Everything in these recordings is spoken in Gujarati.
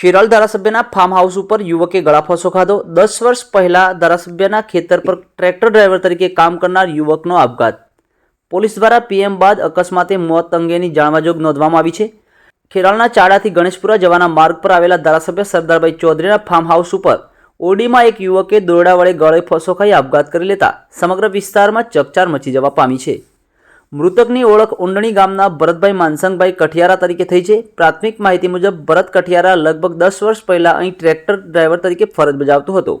ખેરાલ ધારાસભ્યના ફાર્મ હાઉસ ઉપર યુવકે ગળાફોસો ખાધો. દસ વર્ષ પહેલા ધારાસભ્યના ખેતર પર ટ્રેક્ટર ડ્રાઈવર તરીકે કામ કરનાર યુવકનો આપઘાત. પોલીસ દ્વારા પીએમ બાદ અકસ્માતે મોત અંગેની જાણવાજોગ નોંધવામાં આવી છે. ખેરાલના ચાડાથી ગણેશપુરા જવાના માર્ગ પર આવેલા ધારાસભ્ય સરદારભાઈ ચૌધરીના ફાર્મ હાઉસ ઉપર ઓડીમાં એક યુવકે દોરડા વડે ગળે ફોસો ખાઈ આપઘાત કરી લેતા સમગ્ર વિસ્તારમાં ચકચાર મચી જવા પામી છે. મૃતકની ઓળખ ઉંડણી ગામના ભરતભાઈ માનસંગભાઈ કઠિયારા તરીકે થઈ છે. પ્રાથમિક માહિતી મુજબ ભરત કઠિયારા લગભગ દસ વર્ષ પહેલા અહીં ટ્રેક્ટર ડ્રાઈવર તરીકે ફરજ બજાવતો હતો.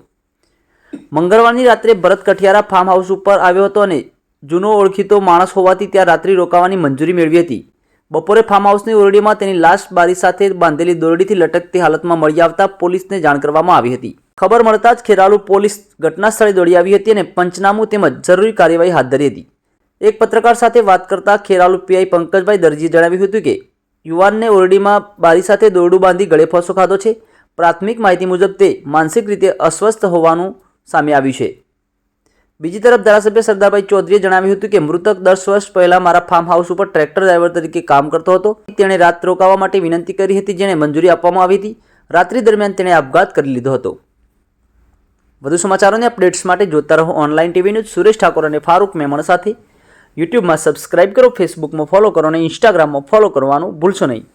મંગળવારની રાત્રે ભરત કઠિયારા ફાર્મ હાઉસ ઉપર આવ્યો હતો અને જૂનો ઓળખીતો માણસ હોવાથી ત્યાં રાત્રિ રોકાવાની મંજૂરી મેળવી હતી. બપોરે ફાર્મ હાઉસની ઓરડીમાં તેની લાશ બારી સાથે બાંધેલી દોરડીથી લટકતી હાલતમાં મળી આવતા પોલીસને જાણ કરવામાં આવી હતી. ખબર મળતા જ ખેરાલુ પોલીસ ઘટના સ્થળે દોડી આવી હતી અને પંચનામું તેમજ જરૂરી કાર્યવાહી હાથ ધરી હતી. એક પત્રકાર સાથે વાત કરતા ખેરાલુ પીઆઈ પંકજભાઈ દરજીએ જણાવ્યું હતું કે, યુવાનને ઓરડીમાં બારી સાથે દોરડું બાંધી ગળે ફોસો ખાધો છે. પ્રાથમિક માહિતી મુજબ તે માનસિક રીતે અસ્વસ્થ હોવાનું સામે આવ્યું છે. બીજી તરફ ધારાસભ્ય સરદારભાઈ ચૌધરીએ જણાવ્યું હતું કે, મૃતક દસ વર્ષ પહેલાં મારા ફાર્મ હાઉસ ઉપર ટ્રેક્ટર ડ્રાઈવર તરીકે કામ કરતો હતો. તેણે રાત રોકાવા માટે વિનંતી કરી હતી જેને મંજૂરી આપવામાં આવી હતી. રાત્રિ દરમિયાન તેણે આપઘાત કરી લીધો હતો. વધુ સમાચારોની અપડેટ્સ માટે જોતા રહો online TV news. Suresh Thakor અને ફારૂક મેમણ સાથે યુટ્યુબમાં સબસ્ક્રાઇબ કરો ફેસબુકમાં ફોલો કરો અને ઇન્સ્ટાગ્રામમાં ફોલો કરવાનું ભૂલશો નહીં.